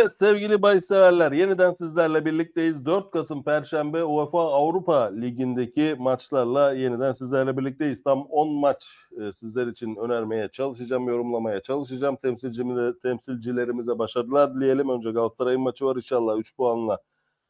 Evet sevgili bahis severler yeniden sizlerle birlikteyiz. 4 Kasım Perşembe UEFA Avrupa Ligi'ndeki maçlarla yeniden sizlerle birlikteyiz. Tam 10 maç e, sizler için önermeye çalışacağım, yorumlamaya çalışacağım. Temsilcimize, temsilcilerimize başarılar dileyelim. Önce Galatasaray'ın maçı var inşallah 3 puanla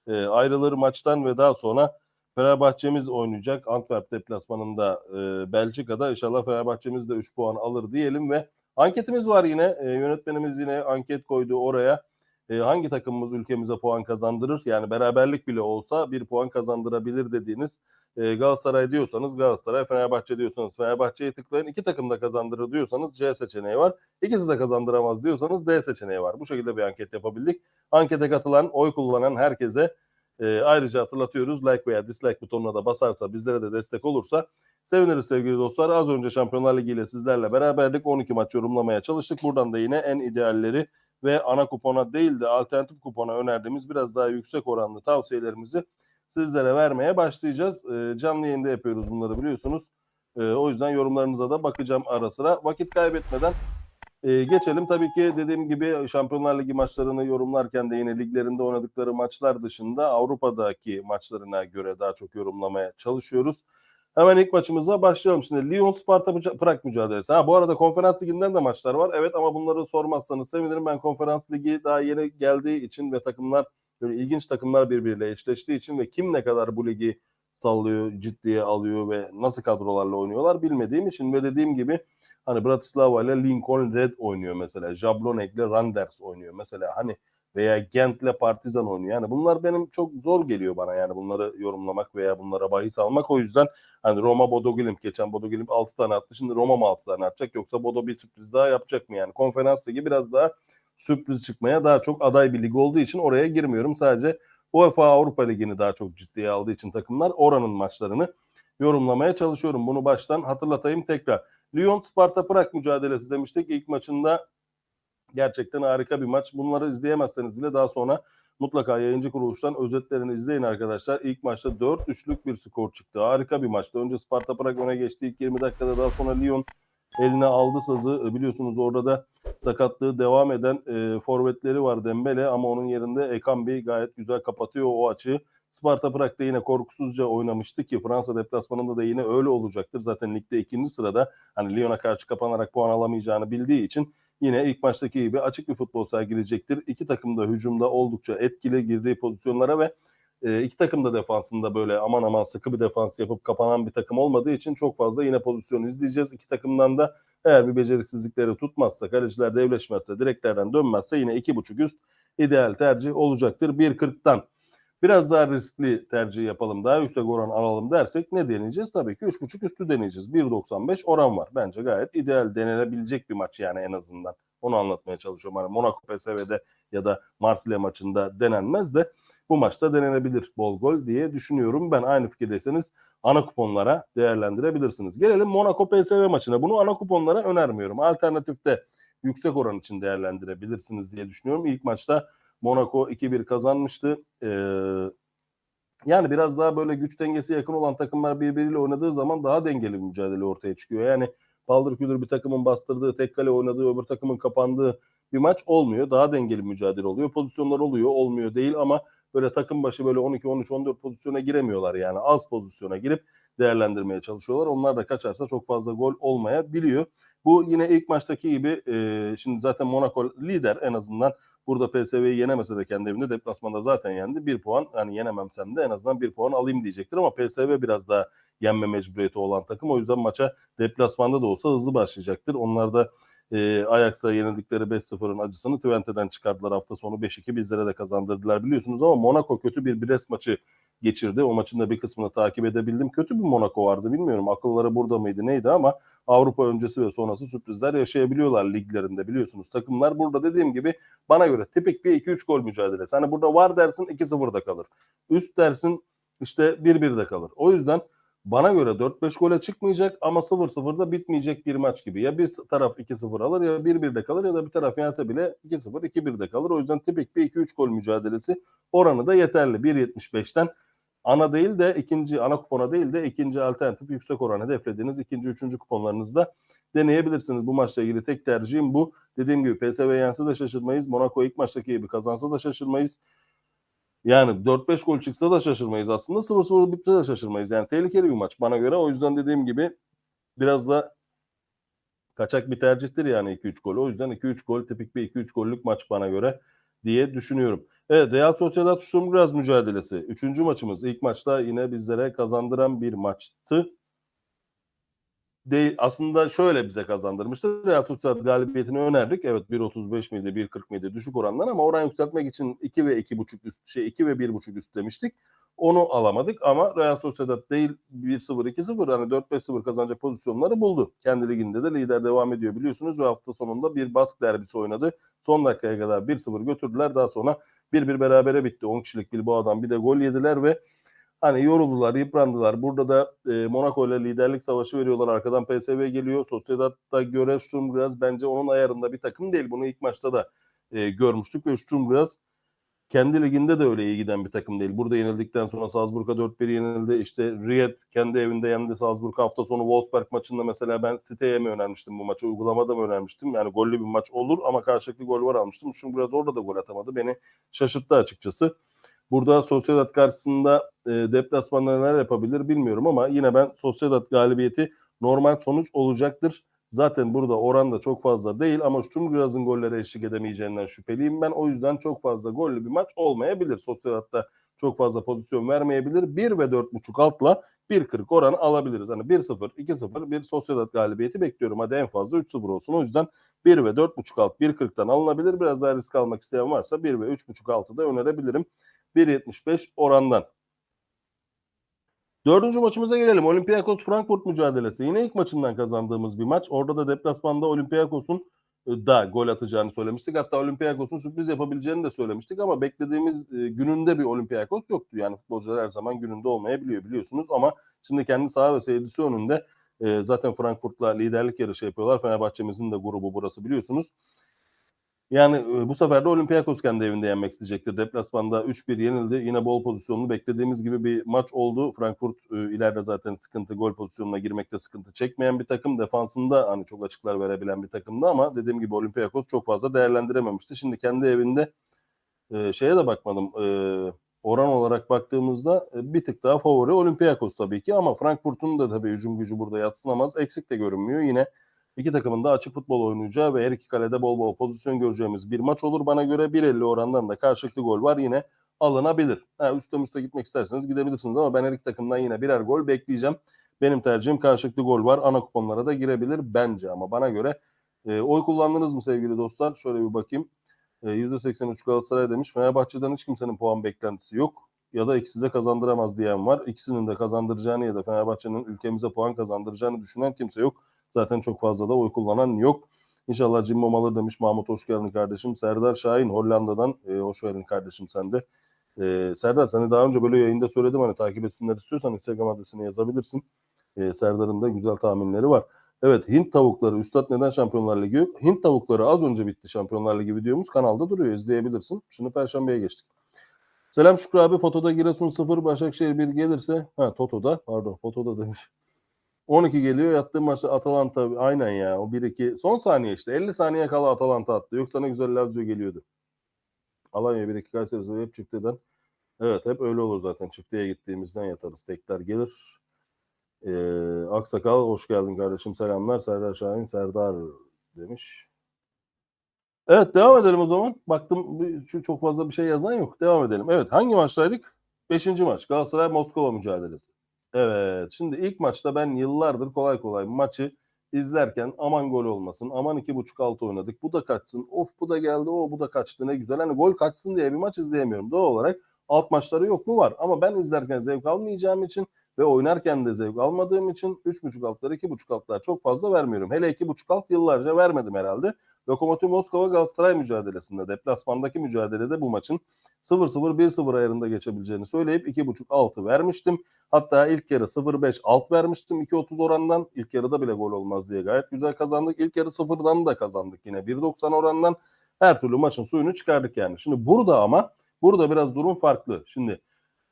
e, ayrılır maçtan ve daha sonra Fenerbahçe'miz oynayacak. Antwerp deplasmanında e, Belçika'da inşallah Fenerbahçe'miz de 3 puan alır diyelim ve anketimiz var yine. E, yönetmenimiz yine anket koydu oraya e, hangi takımımız ülkemize puan kazandırır? Yani beraberlik bile olsa bir puan kazandırabilir dediğiniz e, Galatasaray diyorsanız Galatasaray, Fenerbahçe diyorsanız Fenerbahçe'ye tıklayın. İki takım da kazandırır diyorsanız C seçeneği var. İkisi de kazandıramaz diyorsanız D seçeneği var. Bu şekilde bir anket yapabildik. Ankete katılan, oy kullanan herkese e, ayrıca hatırlatıyoruz. Like veya dislike butonuna da basarsa, bizlere de destek olursa seviniriz sevgili dostlar. Az önce Şampiyonlar Ligi ile sizlerle beraberdik. 12 maç yorumlamaya çalıştık. Buradan da yine en idealleri ve ana kupona değil de alternatif kupona önerdiğimiz biraz daha yüksek oranlı tavsiyelerimizi sizlere vermeye başlayacağız. E, canlı yayında yapıyoruz bunları biliyorsunuz. E, o yüzden yorumlarınıza da bakacağım ara sıra. Vakit kaybetmeden e, geçelim. Tabii ki dediğim gibi Şampiyonlar Ligi maçlarını yorumlarken de yine liglerinde oynadıkları maçlar dışında Avrupa'daki maçlarına göre daha çok yorumlamaya çalışıyoruz. Hemen ilk maçımıza başlayalım. Şimdi Lyon Sparta Prag mücadelesi. Ha bu arada konferans liginden de maçlar var. Evet ama bunları sormazsanız sevinirim. Ben konferans ligi daha yeni geldiği için ve takımlar böyle ilginç takımlar birbiriyle eşleştiği için ve kim ne kadar bu ligi sallıyor, ciddiye alıyor ve nasıl kadrolarla oynuyorlar bilmediğim için ve dediğim gibi hani Bratislava ile Lincoln Red oynuyor mesela. Jablonek ile Randers oynuyor mesela. Hani veya Gent'le Partizan oynuyor. Yani bunlar benim çok zor geliyor bana yani bunları yorumlamak veya bunlara bahis almak. O yüzden hani Roma Bodo Glimt geçen Bodo Glimt 6 tane attı. Şimdi Roma mı 6 tane atacak yoksa Bodo bir sürpriz daha yapacak mı yani? Konferans ligi biraz daha sürpriz çıkmaya daha çok aday bir lig olduğu için oraya girmiyorum. Sadece UEFA Avrupa Ligi'ni daha çok ciddiye aldığı için takımlar oranın maçlarını yorumlamaya çalışıyorum. Bunu baştan hatırlatayım tekrar. Lyon Sparta Prag mücadelesi demiştik. İlk maçında Gerçekten harika bir maç. Bunları izleyemezseniz bile daha sonra mutlaka yayıncı kuruluştan özetlerini izleyin arkadaşlar. İlk maçta 4-3'lük bir skor çıktı. Harika bir maçtı. Önce Sparta Prag öne geçti. İlk 20 dakikada daha sonra Lyon eline aldı sazı. E, biliyorsunuz orada da sakatlığı devam eden e, forvetleri var Dembele ama onun yerinde Ekambi gayet güzel kapatıyor o açığı. Sparta Prag'da yine korkusuzca oynamıştı ki Fransa deplasmanında da yine öyle olacaktır. Zaten ligde ikinci sırada hani Lyon'a karşı kapanarak puan alamayacağını bildiği için yine ilk maçtaki gibi açık bir futbol sergileyecektir. İki takım da hücumda oldukça etkili girdiği pozisyonlara ve e, iki takım da defansında böyle aman aman sıkı bir defans yapıp kapanan bir takım olmadığı için çok fazla yine pozisyon izleyeceğiz. İki takımdan da eğer bir beceriksizlikleri tutmazsa, kaleciler devleşmezse, direklerden dönmezse yine iki buçuk üst ideal tercih olacaktır. 1.40'tan biraz daha riskli tercih yapalım, daha yüksek oran alalım dersek ne deneyeceğiz? Tabii ki 3.5 üstü deneyeceğiz. 1.95 oran var. Bence gayet ideal denenebilecek bir maç yani en azından. Onu anlatmaya çalışıyorum. Hani Monaco PSV'de ya da Marsilya maçında denenmez de bu maçta denenebilir bol gol diye düşünüyorum. Ben aynı fikirdeyseniz ana kuponlara değerlendirebilirsiniz. Gelelim Monaco PSV maçına. Bunu ana kuponlara önermiyorum. Alternatifte yüksek oran için değerlendirebilirsiniz diye düşünüyorum. İlk maçta Monaco 2-1 kazanmıştı. Ee, yani biraz daha böyle güç dengesi yakın olan takımlar birbiriyle oynadığı zaman daha dengeli bir mücadele ortaya çıkıyor. Yani paldır küldür bir takımın bastırdığı, tek kale oynadığı, öbür takımın kapandığı bir maç olmuyor. Daha dengeli bir mücadele oluyor. Pozisyonlar oluyor, olmuyor değil ama böyle takım başı böyle 12, 13, 14 pozisyona giremiyorlar yani. Az pozisyona girip değerlendirmeye çalışıyorlar. Onlar da kaçarsa çok fazla gol olmayabiliyor. Bu yine ilk maçtaki gibi e, şimdi zaten Monaco lider en azından Burada PSV'yi yenemese de kendi evinde deplasmanda zaten yendi. Bir puan hani yenememsem de en azından bir puan alayım diyecektir ama PSV biraz daha yenme mecburiyeti olan takım. O yüzden maça deplasmanda da olsa hızlı başlayacaktır. Onlar da e, Ajax'a yenildikleri 5-0'ın acısını Twente'den çıkardılar hafta sonu 5-2 bizlere de kazandırdılar biliyorsunuz ama Monaco kötü bir Brest maçı geçirdi. O maçın da bir kısmını takip edebildim. Kötü bir Monaco vardı bilmiyorum. Akılları burada mıydı neydi ama Avrupa öncesi ve sonrası sürprizler yaşayabiliyorlar liglerinde biliyorsunuz. Takımlar burada dediğim gibi bana göre tipik bir 2-3 gol mücadelesi. Hani burada var dersin 2-0'da kalır. Üst dersin işte 1-1'de kalır. O yüzden bana göre 4-5 gole çıkmayacak ama 0-0'da bitmeyecek bir maç gibi. Ya bir taraf 2-0 alır ya 1-1'de kalır ya da bir taraf yense bile 2-0 2-1'de kalır. O yüzden tipik bir 2-3 gol mücadelesi oranı da yeterli. 1.75'ten ana değil de ikinci ana kupona değil de ikinci alternatif yüksek oran hedeflediğiniz ikinci üçüncü kuponlarınızda deneyebilirsiniz. Bu maçla ilgili tek tercihim bu. Dediğim gibi PSV yense de şaşırmayız. Monaco ilk maçtaki gibi kazansa da şaşırmayız. Yani 4-5 gol çıksa da şaşırmayız aslında. 0-0 bitse de şaşırmayız. Yani tehlikeli bir maç bana göre. O yüzden dediğim gibi biraz da kaçak bir tercihtir yani 2-3 gol. O yüzden 2-3 gol tipik bir 2-3 gollük maç bana göre diye düşünüyorum. Evet Real Sociedad Sturm mücadelesi. Üçüncü maçımız. İlk maçta yine bizlere kazandıran bir maçtı. De, aslında şöyle bize kazandırmıştı. Real Sociedad galibiyetini önerdik. Evet 1.35 miydi 1.40 miydi düşük oranlar ama oran yükseltmek için 2 ve 2.5 üst şey 2 ve 1.5 üst demiştik. Onu alamadık ama Real Sociedad değil 1-0 2-0 hani 4-5-0 kazanacak pozisyonları buldu. Kendi liginde de lider devam ediyor biliyorsunuz ve hafta sonunda bir Bask derbisi oynadı. Son dakikaya kadar 1-0 götürdüler. Daha sonra 1-1 berabere bitti. 10 kişilik Bilbao'dan bir de gol yediler ve hani yoruldular, yıprandılar. Burada da e, Monaco ile liderlik savaşı veriyorlar. Arkadan PSV geliyor. Sociedad'da göre Sturm Graz bence onun ayarında bir takım değil. Bunu ilk maçta da e, görmüştük ve Sturm Graz kendi liginde de öyle iyi giden bir takım değil. Burada yenildikten sonra Salzburg'a 4-1 yenildi. İşte Ried kendi evinde yendi Salzburg hafta sonu Wolfsburg maçında mesela ben siteye mi önermiştim bu maçı? Uygulamada mı önermiştim? Yani gollü bir maç olur ama karşılıklı gol var almıştım. Çünkü biraz orada da gol atamadı. Beni şaşırttı açıkçası. Burada Sociedad karşısında e, deplasmanda neler yapabilir bilmiyorum ama yine ben Sociedad galibiyeti normal sonuç olacaktır. Zaten burada oran da çok fazla değil ama Sturmgraz'ın gollere eşlik edemeyeceğinden şüpheliyim ben. O yüzden çok fazla gollü bir maç olmayabilir. Sociedad'da çok fazla pozisyon vermeyebilir. 1 ve 4.5 altla 1.40 oran alabiliriz. Hani 1-0, 2-0 bir Sociedad galibiyeti bekliyorum. Hadi en fazla 3-0 olsun. O yüzden 1 ve 4.5 alt 1.40'tan alınabilir. Biraz daha risk almak isteyen varsa 1 ve 3.5 altı da önerebilirim. 1.75 orandan. Dördüncü maçımıza gelelim. Olympiakos Frankfurt mücadelesi. Yine ilk maçından kazandığımız bir maç. Orada da deplasmanda Olympiakos'un e, da gol atacağını söylemiştik. Hatta Olympiakos'un sürpriz yapabileceğini de söylemiştik ama beklediğimiz e, gününde bir Olympiakos yoktu. Yani futbolcular her zaman gününde olmayabiliyor biliyorsunuz ama şimdi kendi saha ve seyircisi önünde e, zaten Frankfurt'la liderlik yarışı yapıyorlar. Fenerbahçe'mizin de grubu burası biliyorsunuz. Yani e, bu sefer de Olympiakos kendi evinde yenmek isteyecektir. Deplasmanda 3-1 yenildi. Yine bol pozisyonlu beklediğimiz gibi bir maç oldu. Frankfurt e, ileride zaten sıkıntı gol pozisyonuna girmekte sıkıntı çekmeyen bir takım. Defansında hani çok açıklar verebilen bir takımdı ama dediğim gibi Olympiakos çok fazla değerlendirememişti. Şimdi kendi evinde e, şeye de bakmadım. Oran olarak baktığımızda bir tık daha favori Olympiakos tabii ki ama Frankfurt'un da tabii hücum gücü burada yatsınamaz. Eksik de görünmüyor. Yine İki takımın da açık futbol oynayacağı ve her iki kalede bol bol pozisyon göreceğimiz bir maç olur. Bana göre 1.50 orandan da karşılıklı gol var yine alınabilir. Ha, üstte üstte gitmek isterseniz gidebilirsiniz ama ben her iki takımdan yine birer gol bekleyeceğim. Benim tercihim karşılıklı gol var. Ana kuponlara da girebilir bence ama bana göre e, oy kullandınız mı sevgili dostlar? Şöyle bir bakayım. E, %83 Galatasaray demiş. Fenerbahçe'den hiç kimsenin puan beklentisi yok. Ya da ikisi de kazandıramaz diyen var. İkisinin de kazandıracağını ya da Fenerbahçe'nin ülkemize puan kazandıracağını düşünen kimse yok. Zaten çok fazla da oy kullanan yok. İnşallah Cimbom alır demiş Mahmut hoş geldin kardeşim. Serdar Şahin Hollanda'dan e, hoş geldin kardeşim sen de. E, Serdar seni daha önce böyle yayında söyledim hani takip etsinler istiyorsan Instagram adresine yazabilirsin. E, Serdar'ın da güzel tahminleri var. Evet Hint tavukları Üstad neden Şampiyonlar Ligi yok? Hint tavukları az önce bitti Şampiyonlar Ligi videomuz kanalda duruyor izleyebilirsin. Şimdi Perşembe'ye geçtik. Selam Şükrü abi fotoda Giresun 0 Başakşehir 1 gelirse ha Toto'da pardon fotoda demiş. 12 geliyor yattığım maçta Atalanta aynen ya o 1-2 son saniye işte 50 saniye kala Atalanta attı. Yoksa ne güzel Lazio geliyordu. Alanya 1-2 Kayseri hep çifteden. Evet hep öyle olur zaten çiftliğe gittiğimizden yatarız. Tekler gelir. Ee, Aksakal hoş geldin kardeşim selamlar. Serdar Şahin Serdar demiş. Evet devam edelim o zaman. Baktım şu çok fazla bir şey yazan yok. Devam edelim. Evet hangi maçtaydık? Beşinci maç Galatasaray Moskova mücadelesi. Evet. Şimdi ilk maçta ben yıllardır kolay kolay maçı izlerken aman gol olmasın, aman iki buçuk altı oynadık, bu da kaçsın, of bu da geldi, o bu da kaçtı ne güzel. Hani gol kaçsın diye bir maç izleyemiyorum. Doğal olarak alt maçları yok mu var ama ben izlerken zevk almayacağım için ve oynarken de zevk almadığım için 3.5 altları 2.5 altlar çok fazla vermiyorum. Hele 2.5 alt yıllarca vermedim herhalde. Lokomotiv Moskova Galatasaray mücadelesinde deplasmandaki mücadelede bu maçın 0-0 1-0 ayarında geçebileceğini söyleyip 2.5 altı vermiştim. Hatta ilk yarı 0-5 alt vermiştim 2.30 orandan. İlk yarıda bile gol olmaz diye gayet güzel kazandık. İlk yarı 0'dan da kazandık yine 1.90 orandan. Her türlü maçın suyunu çıkardık yani. Şimdi burada ama burada biraz durum farklı. Şimdi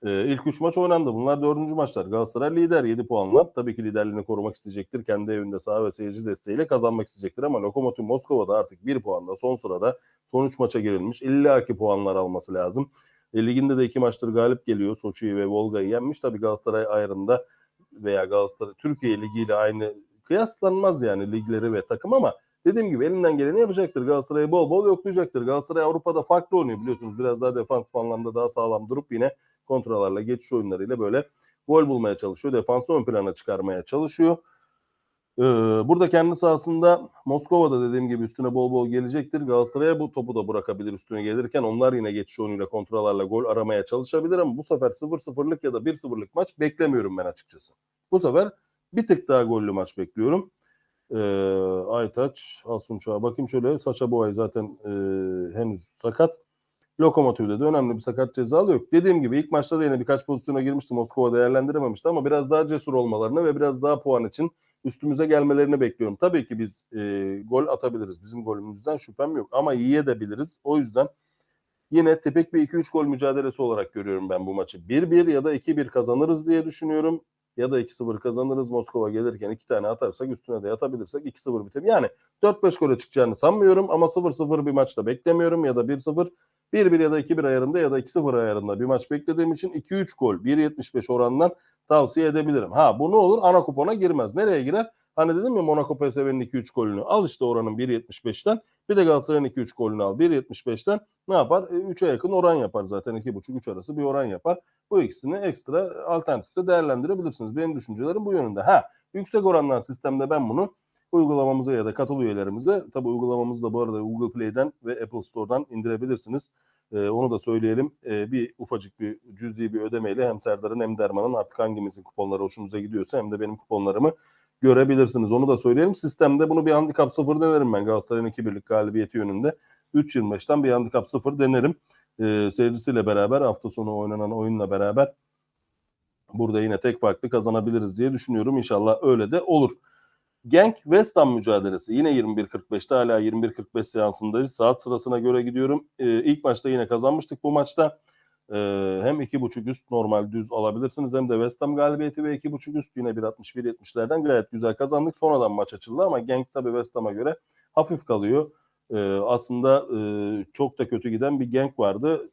Ee, ilk 3 maç oynandı. Bunlar dördüncü maçlar. Galatasaray lider 7 puanla. Tabii ki liderliğini korumak isteyecektir. Kendi evinde saha ve seyirci desteğiyle kazanmak isteyecektir. Ama Lokomotiv Moskova'da artık 1 puanla son sırada son 3 maça girilmiş. 52 puanlar alması lazım. E, liginde de 2 maçtır galip geliyor. Soçi'yi ve Volga'yı yenmiş. Tabii Galatasaray ayarında veya Galatasaray Türkiye Ligi ile aynı kıyaslanmaz yani ligleri ve takım ama dediğim gibi elinden geleni yapacaktır. Galatasaray'ı bol bol yoklayacaktır. Galatasaray Avrupa'da farklı oynuyor biliyorsunuz. Biraz daha defansif anlamda daha sağlam durup yine kontralarla geçiş oyunlarıyla böyle gol bulmaya çalışıyor. Defansı ön plana çıkarmaya çalışıyor. Ee, burada kendi sahasında Moskova'da dediğim gibi üstüne bol bol gelecektir. Galatasaray'a bu topu da bırakabilir üstüne gelirken. Onlar yine geçiş oyunuyla kontralarla gol aramaya çalışabilir ama bu sefer 0-0'lık ya da 1-0'lık maç beklemiyorum ben açıkçası. Bu sefer bir tık daha gollü maç bekliyorum. Ee, Aytaç, Asunç'a bakayım şöyle. Saça Boğay zaten e, henüz sakat. Lokomotiv'de de önemli bir sakat cezalı yok. Dediğim gibi ilk maçta da yine birkaç pozisyona girmişti. Moskova değerlendirememişti ama biraz daha cesur olmalarını ve biraz daha puan için üstümüze gelmelerini bekliyorum. Tabii ki biz e, gol atabiliriz. Bizim golümüzden şüphem yok ama yiyebiliriz. O yüzden yine tepek bir 2-3 gol mücadelesi olarak görüyorum ben bu maçı. 1-1 ya da 2-1 kazanırız diye düşünüyorum. Ya da 2-0 kazanırız. Moskova gelirken 2 tane atarsak üstüne de yatabilirsek 2-0 biter. Yani 4-5 gole çıkacağını sanmıyorum ama 0-0 bir maçta beklemiyorum ya da 1-0 1-1 ya da 2-1 ayarında ya da 2-0 ayarında bir maç beklediğim için 2-3 gol 1.75 orandan tavsiye edebilirim. Ha bu ne olur? Ana kupona girmez. Nereye girer? Hani dedim ya Monaco PSV'nin 2-3 golünü al işte oranın 1.75'ten bir de Galatasaray'ın 2-3 golünü al 1.75'ten ne yapar? E, 3'e yakın oran yapar zaten 2.5-3 arası bir oran yapar. Bu ikisini ekstra alternatifte değerlendirebilirsiniz. Benim düşüncelerim bu yönünde. Ha yüksek oranlar sistemde ben bunu uygulamamıza ya da katıl üyelerimize tabi uygulamamızı da bu arada Google Play'den ve Apple Store'dan indirebilirsiniz. Ee, onu da söyleyelim. Ee, bir ufacık bir cüzi bir ödemeyle hem Serdar'ın hem Derman'ın artık hangimizin kuponları hoşunuza gidiyorsa hem de benim kuponlarımı görebilirsiniz. Onu da söyleyelim. Sistemde bunu bir handikap sıfır denerim ben Galatasaray'ın 2 birlik galibiyeti yönünde. 3.25'ten bir handikap sıfır denerim. Ee, seyircisiyle beraber hafta sonu oynanan oyunla beraber burada yine tek farklı kazanabiliriz diye düşünüyorum. İnşallah öyle de olur. Genk West Ham mücadelesi yine 21.45'te hala 21.45 seansındayız. Saat sırasına göre gidiyorum. Ee, ilk maçta yine kazanmıştık bu maçta. Ee, hem 2.5 üst normal düz alabilirsiniz hem de West Ham galibiyeti ve 2.5 üst yine 1.61-70'lerden gayet güzel kazandık. Sonradan maç açıldı ama Genk tabii West Ham'a göre hafif kalıyor. Ee, aslında e, çok da kötü giden bir Genk vardı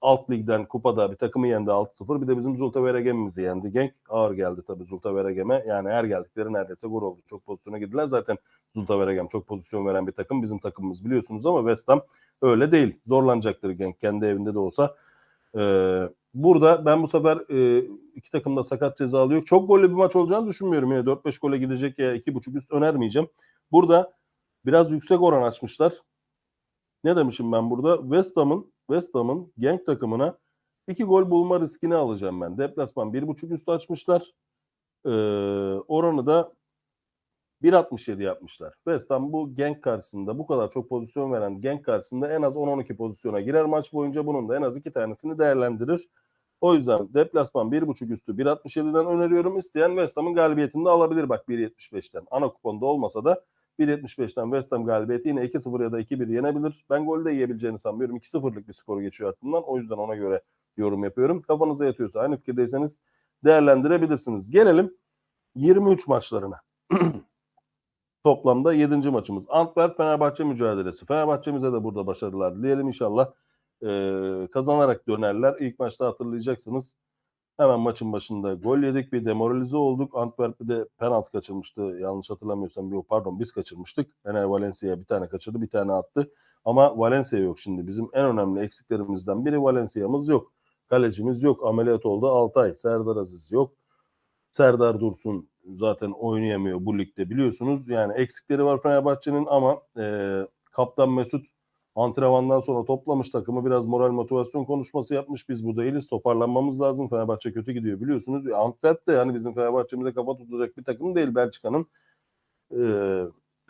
alt ligden kupada bir takımı yendi 6-0. Bir de bizim Zulta Veregem'imizi yendi. Genk ağır geldi tabii Zulta Veregem'e. Yani her geldikleri neredeyse gol oldu. Çok pozisyona girdiler. Zaten Zulta Veregem çok pozisyon veren bir takım. Bizim takımımız biliyorsunuz ama West Ham öyle değil. Zorlanacaktır Genk kendi evinde de olsa. Ee, burada ben bu sefer e, iki takım da sakat ceza alıyor. Çok gollü bir maç olacağını düşünmüyorum. Yine 4-5 gole gidecek ya 2.5 üst önermeyeceğim. Burada biraz yüksek oran açmışlar. Ne demişim ben burada? West Ham'ın West Ham'ın Genk takımına iki gol bulma riskini alacağım ben. Deplasman 1.5 üstü açmışlar. Ee, oranı da 1.67 yapmışlar. West Ham bu Genk karşısında bu kadar çok pozisyon veren Genk karşısında en az 10-12 pozisyona girer maç boyunca. Bunun da en az iki tanesini değerlendirir. O yüzden deplasman 1.5 üstü 1.67'den öneriyorum. İsteyen West Ham'ın galibiyetini de alabilir bak 1.75'ten. Ana kuponda olmasa da 1.75'ten West Ham galibiyeti yine 2-0 ya da 2-1 yenebilir. Ben golü de yiyebileceğini sanmıyorum. 2-0'lık bir skoru geçiyor aklımdan. O yüzden ona göre yorum yapıyorum. Kafanıza yatıyorsa aynı fikirdeyseniz değerlendirebilirsiniz. Gelelim 23 maçlarına. Toplamda 7. maçımız. Antwerp Fenerbahçe mücadelesi. Fenerbahçe'mize de burada başarılar dileyelim inşallah. Ee, kazanarak dönerler. İlk maçta hatırlayacaksınız. Hemen maçın başında gol yedik bir demoralize olduk. Antwerp bir de penaltı kaçırmıştı. Yanlış hatırlamıyorsam yok pardon biz kaçırmıştık. Fener Valencia'ya bir tane kaçırdı bir tane attı. Ama Valencia yok şimdi. Bizim en önemli eksiklerimizden biri Valencia'mız yok. Kalecimiz yok. Ameliyat oldu 6 ay. Serdar Aziz yok. Serdar Dursun zaten oynayamıyor bu ligde biliyorsunuz. Yani eksikleri var Fenerbahçe'nin ama e, Kaptan Mesut antrenmandan sonra toplamış takımı biraz moral motivasyon konuşması yapmış. Biz bu değiliz. Toparlanmamız lazım. Fenerbahçe kötü gidiyor biliyorsunuz. E, Antwerp de yani bizim Fenerbahçe'mize kafa tutacak bir takım değil Belçika'nın. E,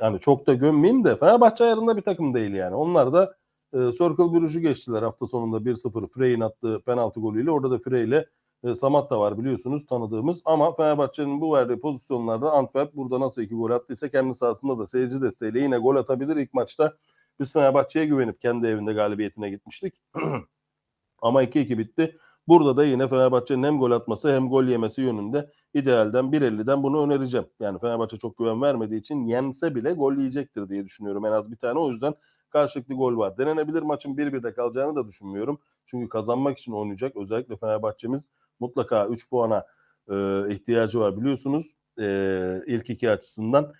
yani çok da gömmeyeyim de Fenerbahçe ayarında bir takım değil yani. Onlar da e, Circle Brugge'u geçtiler hafta sonunda 1-0 Frey'in attığı penaltı golüyle. Orada da Frey ile e, Samat da var biliyorsunuz tanıdığımız. Ama Fenerbahçe'nin bu verdiği pozisyonlarda Antwerp burada nasıl iki gol attıysa kendi sahasında da seyirci desteğiyle yine gol atabilir. ilk maçta biz Fenerbahçe'ye güvenip kendi evinde galibiyetine gitmiştik. Ama 2-2 bitti. Burada da yine Fenerbahçe'nin hem gol atması hem gol yemesi yönünde idealden 1.50'den bunu önereceğim. Yani Fenerbahçe çok güven vermediği için yense bile gol yiyecektir diye düşünüyorum en az bir tane. O yüzden karşılıklı gol var. Denenebilir maçın 1-1'de kalacağını da düşünmüyorum. Çünkü kazanmak için oynayacak. Özellikle Fenerbahçe'miz mutlaka 3 puana e, ihtiyacı var biliyorsunuz. E, ilk iki açısından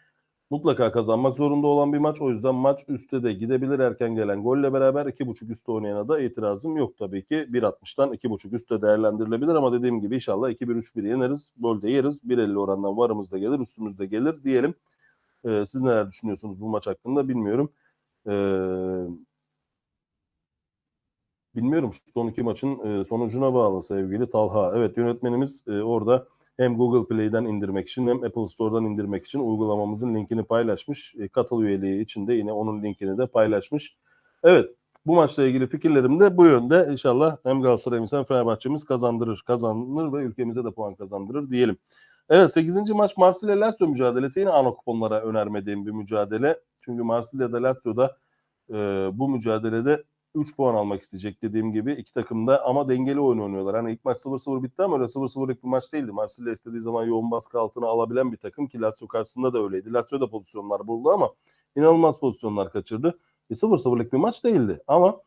mutlaka kazanmak zorunda olan bir maç. O yüzden maç üstte de gidebilir erken gelen golle beraber 2.5 üstte oynayana da itirazım yok tabii ki. 1.60'dan 2.5 üstte değerlendirilebilir ama dediğim gibi inşallah 2-1-3-1 yeneriz. Gol de yeriz. 1.50 orandan varımız da gelir, üstümüz de gelir diyelim. Ee, siz neler düşünüyorsunuz bu maç hakkında bilmiyorum. Ee, bilmiyorum son iki maçın e, sonucuna bağlı sevgili Talha. Evet yönetmenimiz e, orada hem Google Play'den indirmek için hem Apple Store'dan indirmek için uygulamamızın linkini paylaşmış. E, katıl üyeliği için de yine onun linkini de paylaşmış. Evet bu maçla ilgili fikirlerim de bu yönde. İnşallah hem Galatasaray'ımız hem Fenerbahçe'miz kazandırır, kazanır ve ülkemize de puan kazandırır diyelim. Evet 8. maç Marsilya Lazio mücadelesi yine ana kuponlara önermediğim bir mücadele. Çünkü Marsilya'da Lazio'da e, bu mücadelede 3 puan almak isteyecek dediğim gibi iki takım da ama dengeli oyun oynuyorlar. Hani ilk maç 0-0 bitti ama öyle 0-0'lık bir maç değildi. Marsilya istediği zaman yoğun baskı altına alabilen bir takım ki Lazio karşısında da öyleydi. Lazio da pozisyonlar buldu ama inanılmaz pozisyonlar kaçırdı. E, 0-0'lık bir maç değildi ama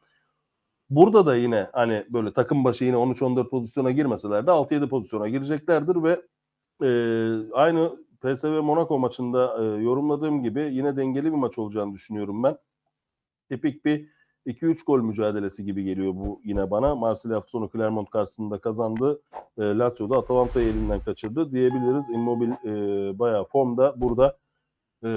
burada da yine hani böyle takım başı yine 13-14 pozisyona girmeseler de 6-7 pozisyona gireceklerdir ve e, aynı PSV Monaco maçında e, yorumladığım gibi yine dengeli bir maç olacağını düşünüyorum ben. Tipik bir 2-3 gol mücadelesi gibi geliyor bu yine bana. Marsilya hafta sonu Clermont karşısında kazandı. E, Lazio'da Atalanta'yı elinden kaçırdı diyebiliriz. Immobile e, bayağı formda burada. E,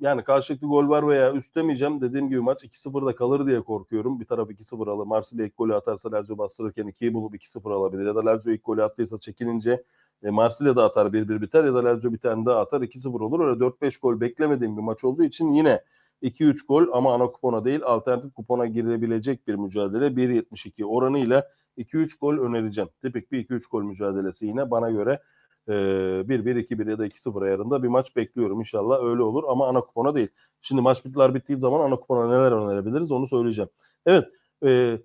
yani karşılıklı gol var veya üstemeyeceğim. Dediğim gibi maç 2-0'da kalır diye korkuyorum. Bir taraf 2-0 alır. Marsilya ilk golü atarsa Lazio bastırırken 2'yi bulup 2-0 alabilir. Ya da Lazio ilk golü attıysa çekilince e, Marsilya da atar 1-1 biter ya da Lazio bir tane daha atar 2-0 olur. Öyle 4-5 gol beklemediğim bir maç olduğu için yine 2-3 gol ama ana kupona değil alternatif kupona girebilecek bir mücadele 1.72 oranıyla 2-3 gol önereceğim. Tipik bir 2-3 gol mücadelesi yine bana göre e, 1-1, 2-1 ya da 2-0 ayarında bir maç bekliyorum. İnşallah öyle olur ama ana kupona değil. Şimdi maç bittiler bittiği zaman ana kupona neler önerebiliriz onu söyleyeceğim. Evet e,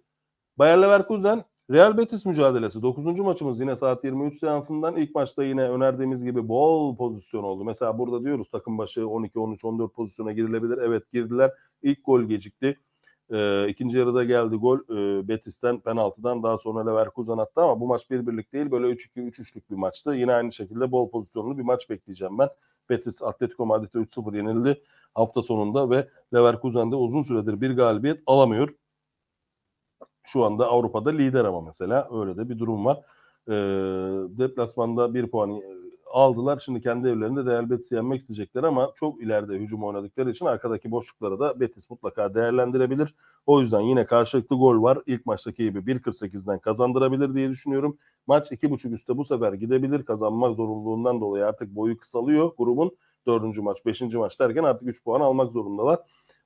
Bayer Leverkusen Real Betis mücadelesi 9. maçımız yine saat 23 seansından ilk maçta yine önerdiğimiz gibi bol pozisyon oldu. Mesela burada diyoruz takım başı 12 13 14 pozisyona girilebilir. Evet girdiler. İlk gol gecikti. Ee, ikinci yarıda geldi gol e, Betis'ten penaltıdan daha sonra Leverkusen attı ama bu maç bir birlik değil böyle 3-2 3-3'lük bir maçtı. Yine aynı şekilde bol pozisyonlu bir maç bekleyeceğim ben. Betis Atletico Madrid'e 3-0 yenildi hafta sonunda ve Leverkusen'de uzun süredir bir galibiyet alamıyor şu anda Avrupa'da lider ama mesela öyle de bir durum var. E, deplasmanda bir puan aldılar. Şimdi kendi evlerinde Real Betis'i yenmek isteyecekler ama çok ileride hücum oynadıkları için arkadaki boşlukları da Betis mutlaka değerlendirebilir. O yüzden yine karşılıklı gol var. İlk maçtaki gibi 1.48'den kazandırabilir diye düşünüyorum. Maç 2.5 üstte bu sefer gidebilir. Kazanmak zorunluluğundan dolayı artık boyu kısalıyor grubun. Dördüncü maç, beşinci maç derken artık 3 puan almak zorundalar.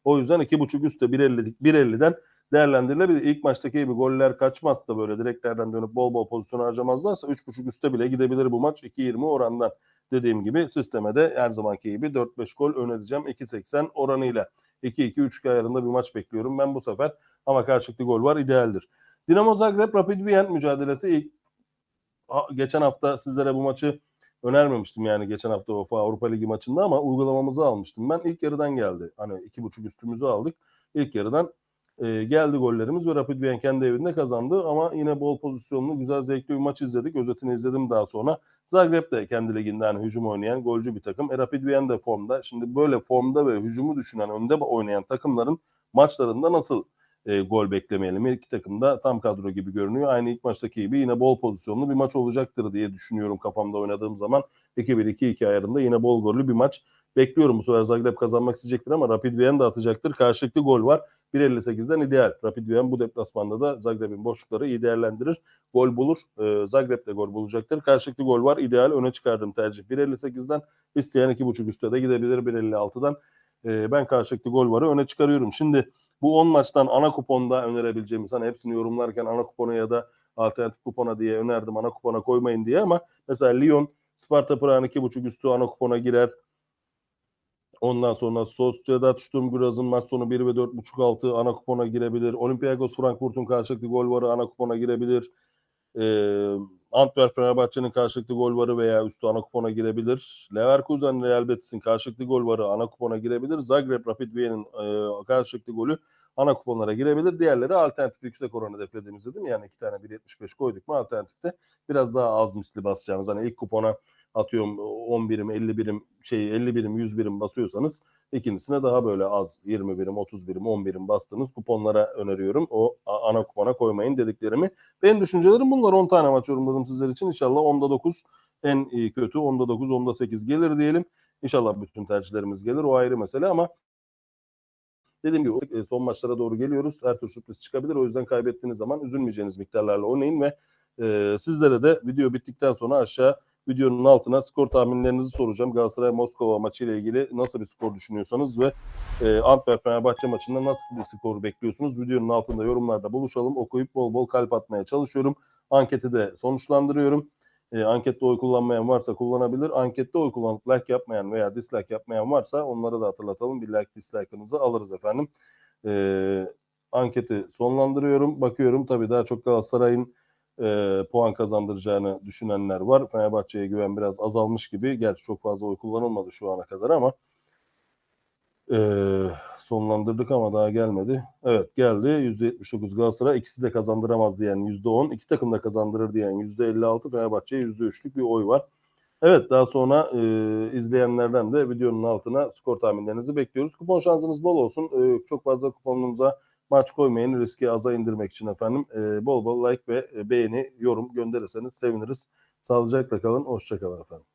O yüzden 2.5 üstte 1.50, 1.50'den değerlendirilebilir. İlk maçtaki gibi goller kaçmazsa böyle direklerden dönüp bol bol pozisyon harcamazlarsa 3.5 üstte bile gidebilir bu maç 2.20 orandan. Dediğim gibi sisteme de her zamanki gibi 4-5 gol önereceğim 2.80 oranıyla. 2-2-3 ayarında bir maç bekliyorum ben bu sefer ama karşılıklı gol var idealdir. Dinamo Zagreb Rapid Wien mücadelesi ilk geçen hafta sizlere bu maçı önermemiştim yani geçen hafta UEFA Avrupa Ligi maçında ama uygulamamızı almıştım. Ben ilk yarıdan geldi. Hani iki buçuk üstümüzü aldık. İlk yarıdan e, geldi gollerimiz ve Rapid Wien kendi evinde kazandı ama yine bol pozisyonlu güzel zevkli bir maç izledik. Özetini izledim daha sonra. Zagreb de kendi liginde hani hücum oynayan golcü bir takım. E, Rapid Wien de formda. Şimdi böyle formda ve hücumu düşünen önde oynayan takımların maçlarında nasıl e, gol beklemeyelim. İki takım da tam kadro gibi görünüyor. Aynı ilk maçtaki gibi yine bol pozisyonlu bir maç olacaktır diye düşünüyorum kafamda oynadığım zaman. 2-1-2-2 ayarında yine bol gollü bir maç bekliyorum. Bu sefer Zagreb kazanmak isteyecektir ama Rapid Wien de atacaktır. Karşılıklı gol var. 1.58'den ideal. Rapid Wien bu deplasmanda da Zagreb'in boşlukları iyi değerlendirir. Gol bulur. Ee, Zagreb de gol bulacaktır. Karşılıklı gol var. İdeal öne çıkardım tercih. 1.58'den isteyen 2.5 üstte de gidebilir 1.56'dan. Ee, ben karşılıklı gol varı öne çıkarıyorum. Şimdi bu 10 maçtan ana kuponda önerebileceğimiz hani hepsini yorumlarken ana kupona ya da alternatif kupona diye önerdim ana kupona koymayın diye ama mesela Lyon Sparta Prag'ın 2.5 üstü ana kupona girer. Ondan sonra Sociedad Sturm maç sonu 1 ve 4.5 altı ana kupona girebilir. Olympiakos Frankfurt'un karşılıklı gol varı ana kupona girebilir. Ee, Antwerp Fenerbahçe'nin karşılıklı gol varı veya üstü ana kupona girebilir. Leverkusen Real Betis'in karşılıklı gol varı ana kupona girebilir. Zagreb Rapid Viyena'nın e, karşılıklı golü ana kuponlara girebilir. Diğerleri alternatif yüksek oranı hedeflediğimiz dedim. Yani iki tane 1.75 koyduk mu alternatifte biraz daha az misli basacağınız. Hani ilk kupona atıyorum 10 birim, 50 birim, şey 50 birim, 100 birim basıyorsanız ikincisine daha böyle az 20 birim, 30 birim, 10 birim bastığınız kuponlara öneriyorum. O ana kupona koymayın dediklerimi. Benim düşüncelerim bunlar. 10 tane maç yorumladım sizler için. İnşallah 10'da 9 en iyi kötü, 10'da 9, 10'da 8 gelir diyelim. İnşallah bütün tercihlerimiz gelir. O ayrı mesele ama dediğim gibi e, son maçlara doğru geliyoruz. Her tür sürpriz çıkabilir. O yüzden kaybettiğiniz zaman üzülmeyeceğiniz miktarlarla oynayın ve e, sizlere de video bittikten sonra aşağı videonun altına skor tahminlerinizi soracağım. Galatasaray Moskova maçı ile ilgili nasıl bir skor düşünüyorsanız ve e, Antwerp Fenerbahçe maçında nasıl bir skor bekliyorsunuz? Videonun altında yorumlarda buluşalım. Okuyup bol bol kalp atmaya çalışıyorum. Anketi de sonuçlandırıyorum. E, ankette oy kullanmayan varsa kullanabilir. Ankette oy kullanıp like yapmayan veya dislike yapmayan varsa onları da hatırlatalım. Bir like dislike'ınızı alırız efendim. E, anketi sonlandırıyorum. Bakıyorum tabii daha çok Galatasaray'ın e, puan kazandıracağını düşünenler var. Fenerbahçe'ye güven biraz azalmış gibi. Gerçi çok fazla oy kullanılmadı şu ana kadar ama e, sonlandırdık ama daha gelmedi. Evet geldi. %79 Galatasaray. ikisi de kazandıramaz diyen %10. iki takım da kazandırır diyen %56. Fenerbahçe'ye %3'lük bir oy var. Evet daha sonra e, izleyenlerden de videonun altına skor tahminlerinizi bekliyoruz. Kupon şansınız bol olsun. E, çok fazla kuponunuza maç koymayın. Riski aza indirmek için efendim. E, bol bol like ve e, beğeni, yorum gönderirseniz seviniriz. Sağlıcakla kalın. Hoşçakalın efendim.